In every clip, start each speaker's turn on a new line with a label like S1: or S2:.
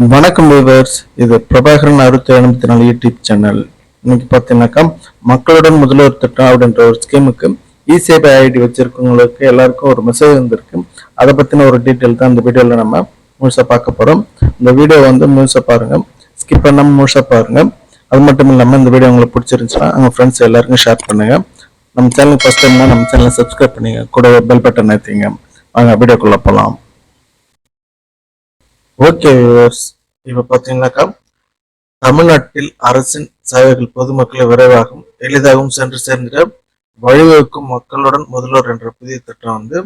S1: வணக்கம் வியூவர்ஸ் இது பிரபாகரன் அறுபத்தி எண்பத்தி நாலு யூடியூப் சேனல். இன்னைக்கு பார்த்தீங்கன்னாக்கா மக்களுடன் முதல்வர் திட்டம் அப்படின்ற ஒரு ஸ்கீமுக்கு இ சேவை ஐடி வச்சிருக்கவங்களுக்கு எல்லாருக்கும் ஒரு மெசேஜ் வந்திருக்கு. அதை பற்றின ஒரு டீட்டெயில் தான் இந்த வீடியோவில் நம்ம முழுசாக பார்க்க போகிறோம் இந்த வீடியோ வந்து முழுசாக பாருங்கள் ஸ்கிப் பண்ணாமல் முழுசாக பாருங்கள் அது மட்டும் இல்லாமல் இந்த வீடியோ உங்களுக்கு பிடிச்சிருந்துச்சுன்னா உங்கள் ஃப்ரெண்ட்ஸ் எல்லாருக்கும் ஷேர் பண்ணுங்கள் நம்ம சேனலுக்கு ஃபஸ்ட் டைம்னா நம்ம சேனலை சப்ஸ்கிரைப் பண்ணிங்க. கூட பெல் பட்டன் ஏற்றிங்க வாங்க வீடியோக்குள்ளே போகலாம் ஓகே வியூவர்ஸ் இப்போ பார்த்தீங்கன்னாக்கா தமிழ்நாட்டில் அரசின் சேவைகள் பொதுமக்களை விரைவாகவும் எளிதாகவும் சென்று சேர்ந்திட வழிவகுக்கும் மக்களுடன் முதல்வர் என்ற புதிய திட்டம் வந்து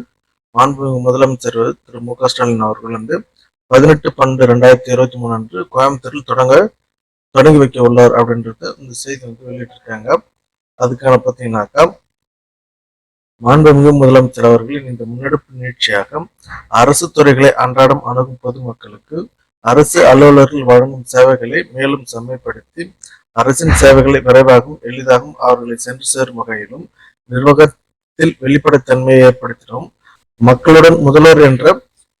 S1: மாண்புமிகு முதலமைச்சர் திரு மு க ஸ்டாலின் அவர்கள் வந்து பதினெட்டு பன்னெண்டு ரெண்டாயிரத்தி இருபத்தி மூணு அன்று கோயம்புத்தூரில் தொடங்க தொடங்கி வைக்க உள்ளார் அப்படின்றத இந்த செய்தி வந்து வெளியிட்டிருக்காங்க. அதுக்கான பார்த்தீங்கன்னாக்கா மாண்புமிகு முதலமைச்சர் அவர்களின் இந்த முன்னெடுப்பு நிகழ்ச்சியாக அரசு துறைகளை அன்றாடம் அணுகும் பொதுமக்களுக்கு அரசு அலுவலர்கள் வழங்கும் சேவைகளை மேலும் செம்மைப்படுத்தி அரசின் சேவைகளை விரைவாகவும் எளிதாகவும் அவர்களை சென்று சேரும் வகையிலும் நிர்வாகத்தில் வெளிப்படைத்தன்மையை ஏற்படுத்தினோம். மக்களுடன் முதல்வர் என்ற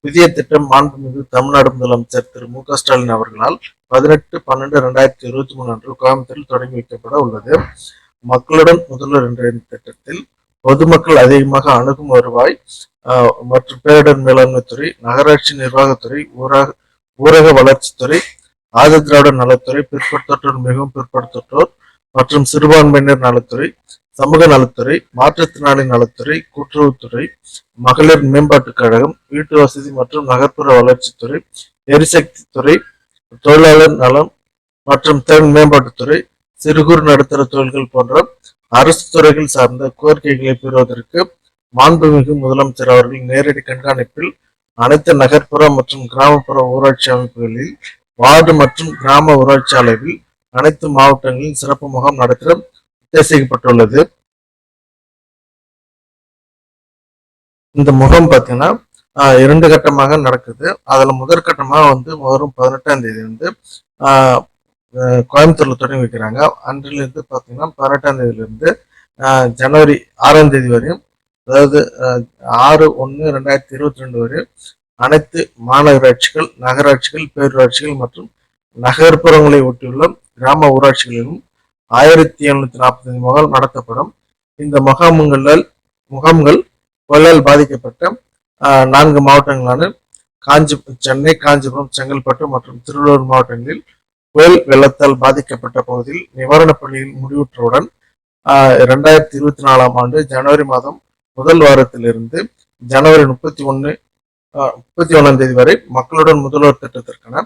S1: புதிய திட்டம் மாண்புமிகு தமிழ்நாடு முதலமைச்சர் திரு மு க ஸ்டாலின் அவர்களால் பதினெட்டு பன்னெண்டு ரெண்டாயிரத்தி இருபத்தி மூணு அன்று கோயம்புத்தூரில் தொடங்கி வைக்கப்பட உள்ளது. மக்களுடன் முதல்வர் என்ற இந்த திட்டத்தில் பொதுமக்கள் அதிகமாக அணுகும் வருவாய் மற்றும் பேரிடர் மேலாண்மைத்துறை நகராட்சி நிர்வாகத்துறை ஊரக ஊரக வளர்ச்சித்துறை ஆதிதிராவிட நலத்துறை பிற்படுத்தோர் மிகவும் பிற்படுத்தோர் மற்றும் சிறுபான்மையினர் நலத்துறை சமூக நலத்துறை மாற்றுத்திறனாளி நலத்துறை கூட்டுறவுத்துறை மகளிர் மேம்பாட்டுக் கழகம் வீட்டு வசதி மற்றும் நகர்ப்புற வளர்ச்சித்துறை எரிசக்தி துறை தொழிலாளர் நலம் மற்றும் திறன் மேம்பாட்டுத்துறை சிறு குறு நடுத்தர தொழில்கள் போன்ற அரசு துறைகள் சார்ந்த கோரிக்கைகளை பெறுவதற்கு மாண்புமிகு முதலமைச்சர் அவர்கள் நேரடி கண்காணிப்பில் அனைத்து நகர்ப்புற மற்றும் கிராமப்புற ஊராட்சி அமைப்புகளில் வார்டு மற்றும் கிராம ஊராட்சி அளவில் அனைத்து மாவட்டங்களில் சிறப்பு முகாம் நடத்த உத்தேசிக்கப்பட்டுள்ளது. இந்த முகாம் பார்த்தீங்கன்னா ஆஹ், இரண்டு கட்டமாக நடக்குது. அதில் முதற்கட்டமாக வந்து வரும் பதினெட்டாம் தேதி வந்து ஆஹ், கோயம்புத்தூர்ல தொடங்கி வைக்கிறாங்க. அன்றிலிருந்து பார்த்தீங்கன்னா பதினெட்டாம் தேதியிலிருந்து ஆஹ், ஜனவரி ஆறாம் தேதி வரையும் அதாவது ஆறு ஒன்று ரெண்டாயிரத்தி இருபத்தி ரெண்டு வரை அனைத்து மாநகராட்சிகள் நகராட்சிகள் பேரூராட்சிகள் மற்றும் நகர்ப்புறங்களை ஒட்டியுள்ள கிராம ஊராட்சிகளிலும் ஆயிரத்தி எழுநூத்தி நாற்பத்தி முகாம் நடத்தப்படும். இந்த முகாம்களில் முகாம்கள் புயலால் பாதிக்கப்பட்ட நான்கு மாவட்டங்களான காஞ்சி சென்னை காஞ்சிபுரம் செங்கல்பட்டு மற்றும் திருவள்ளூர் மாவட்டங்களில் புயல் வெள்ளத்தால் பாதிக்கப்பட்ட பகுதியில் நிவாரணப் பணியில் முடிவுற்றவுடன் இரண்டாயிரத்தி இருபத்தி நாலாம் ஆண்டு ஜனவரி மாதம் முதல் வாரத்திலிருந்து ஜனவரி முப்பத்தி ஒன்று முப்பத்தி ஒன்றாம் தேதி வரை மக்களுடன் முதல்வர் திட்டத்திற்கான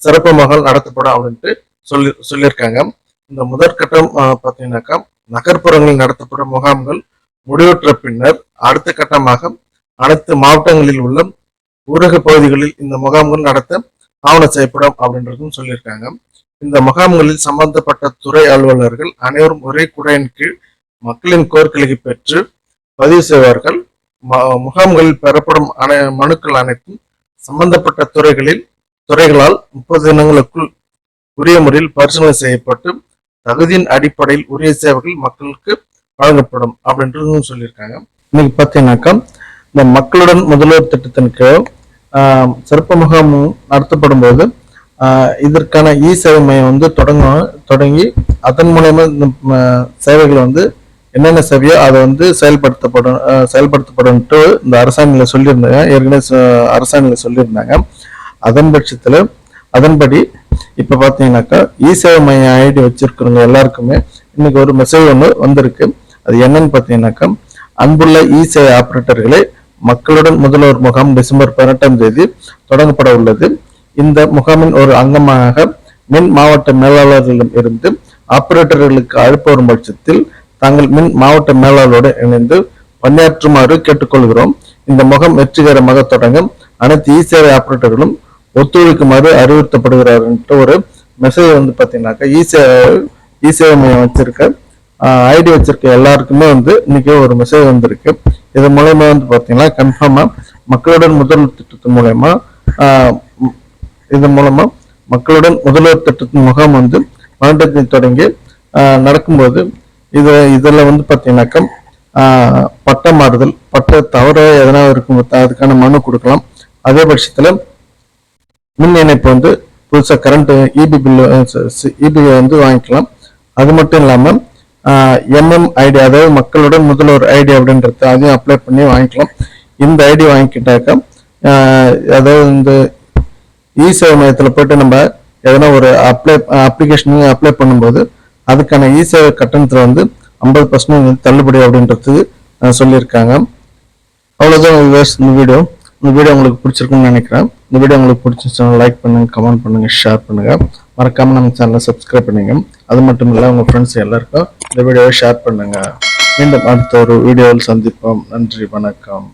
S1: சிறப்பு மகள் நடத்தப்படும் அப்படின்ட்டு சொல்லி சொல்லியிருக்காங்க. இந்த முதற்கட்டம் பார்த்தீங்கன்னாக்கா நகர்ப்புறங்களில் நடத்தப்படும் முகாம்கள் முடிவுற்ற பின்னர் அடுத்த கட்டமாக அனைத்து மாவட்டங்களில் உள்ள ஊரக பகுதிகளில் இந்த முகாம்கள் நடத்த ஆவணம் செய்யப்படும் அப்படின்றதும் சொல்லியிருக்காங்க. இந்த முகாம்களில் சம்பந்தப்பட்ட துறை அலுவலர்கள் அனைவரும் ஒரே குடையின் கீழ் மக்களின் கோரிக்கைகளை பெற்று பதிவு செய்வார்கள். ம- முகாம்களில் பெறப்படும் அனை மனுக்கள் அனைத்தும் சம்பந்தப்பட்ட துறைகளில் துறைகளால் முப்பது தினங்களுக்குள் உரிய முறையில் பரிசீலனை செய்யப்பட்டு தகுதியின் அடிப்படையில் உரிய சேவைகள் மக்களுக்கு வழங்கப்படும் அப்படின்றதும் சொல்லியிருக்காங்க. இன்னைக்கு பார்த்தீங்கன்னாக்கா இந்த மக்களுடன் முதல்வர் திட்டத்தின் கீழ் ஆஹ், சிறப்பு முகாம் நடத்தப்படும் போது இதற்கான இ சேவை மையம் வந்து தொடங்கும் தொடங்கி அதன் மூலயமா இந்த சேவைகள் வந்து என்னென்ன சேவையோ அதை வந்து செயல்படுத்தப்படும் செயல்படுத்தப்படும்ட்டு இந்த அரசாணையில் சொல்லியிருந்தாங்க. ஏற்கனவே ச- சொல்லியிருந்தாங்க. அதன் பட்சத்தில் அதன்படி இப்போ பார்த்தீங்கன்னாக்கா இ சேவை மையம் ஐடி வச்சிருக்கிறவங்க எல்லாருக்குமே இன்னைக்கு ஒரு மெசேஜ் ஒன்று வந்திருக்கு. அது என்னன்னு பார்த்தீங்கன்னாக்கா அன்புள்ள இ சேவை ஆப்ரேட்டர்களை மக்களுடன் முதல்வர் முகாம் டிசம்பர் பதினெட்டாம் தேதி தொடங்கப்பட உள்ளது. இந்த முகாமின் ஒரு அங்கமாக மின் மாவட்ட மேலாளர்களிடம் இருந்து ஆபரேட்டர்களுக்கு அழைப்பு வரும் பட்சத்தில் தாங்கள் மின் மாவட்ட மேலாளரோடு இணைந்து பணியாற்றுமாறு கேட்டுக்கொள்கிறோம். இந்த முகம் வெற்றிகரமாக தொடங்க அனைத்து இ சேவை ஆபரேட்டர்களும் ஒத்துழைக்குமாறு அறிவுறுத்தப்படுகிறார்ன்ற ஒரு மெசேஜ் வந்து பார்த்தீங்கன்னாக்கா இ சேவை இ சேவை மையம் வச்சிருக்க ஐடி வச்சிருக்க எல்லாருக்குமே வந்து இன்னைக்கு ஒரு மெசேஜ் வந்திருக்கு. இது மூலயமா வந்து பார்த்தீங்கன்னா கன்ஃபார்மா மக்களுடன் முதல் திட்டத்தின் மூலயமா இதன் மூலமா மக்களுடன் முதல்வர் திட்டத்தின் முகாம் வந்து மாவட்டத்தை தொடங்கி ஆஹ், நடக்கும்போது இது இதில் வந்து பார்த்தீங்கன்னாக்கா ஆஹ், பட்ட மாறுதல் பட்ட தவறு எதனா இருக்கும் அதுக்கான மனு கொடுக்கலாம். அதே பட்சத்தில் மின் இணைப்பு வந்து புதுசாக கரண்ட் இபி பில்லு இபி வந்து வாங்கிக்கலாம். அது மட்டும் இல்லாமல் எம்எம் ஐடி அதாவது மக்களுடன் முதல்வர் ஐடி அப்படின்றது அதையும் அப்ளை பண்ணி வாங்கிக்கலாம். இந்த ஐடி வாங்கிக்கிட்டாக்கா ஆஹ் அதாவது இந்த இ சேவை மையத்தில் போயிட்டு நம்ம எதனா ஒரு அப்ளை அப்ளிகேஷன் அப்ளை பண்ணும்போது அதுக்கான இ சேவை கட்டணத்தில் வந்து ஐம்பது பர்சன்டேஜ் தள்ளுபடி அப்படின்றது சொல்லியிருக்காங்க. அவ்வளோதான் viewers இந்த வீடியோ இந்த வீடியோ உங்களுக்கு பிடிச்சிருக்குன்னு நினைக்கிறேன். இந்த வீடியோ உங்களுக்கு பிடிச்சிருச்சுன்னா லைக் பண்ணுங்க கமெண்ட் பண்ணுங்கள் ஷேர் பண்ணுங்கள் மறக்காமல் நம்ம சேனலை சப்ஸ்கிரைப் பண்ணுங்க. அது மட்டும் இல்லை உங்கள் ஃப்ரெண்ட்ஸ் எல்லாருக்கும் இந்த வீடியோவை ஷேர் பண்ணுங்கள் மீண்டும் அடுத்த ஒரு வீடியோவில் சந்திப்போம். நன்றி வணக்கம்.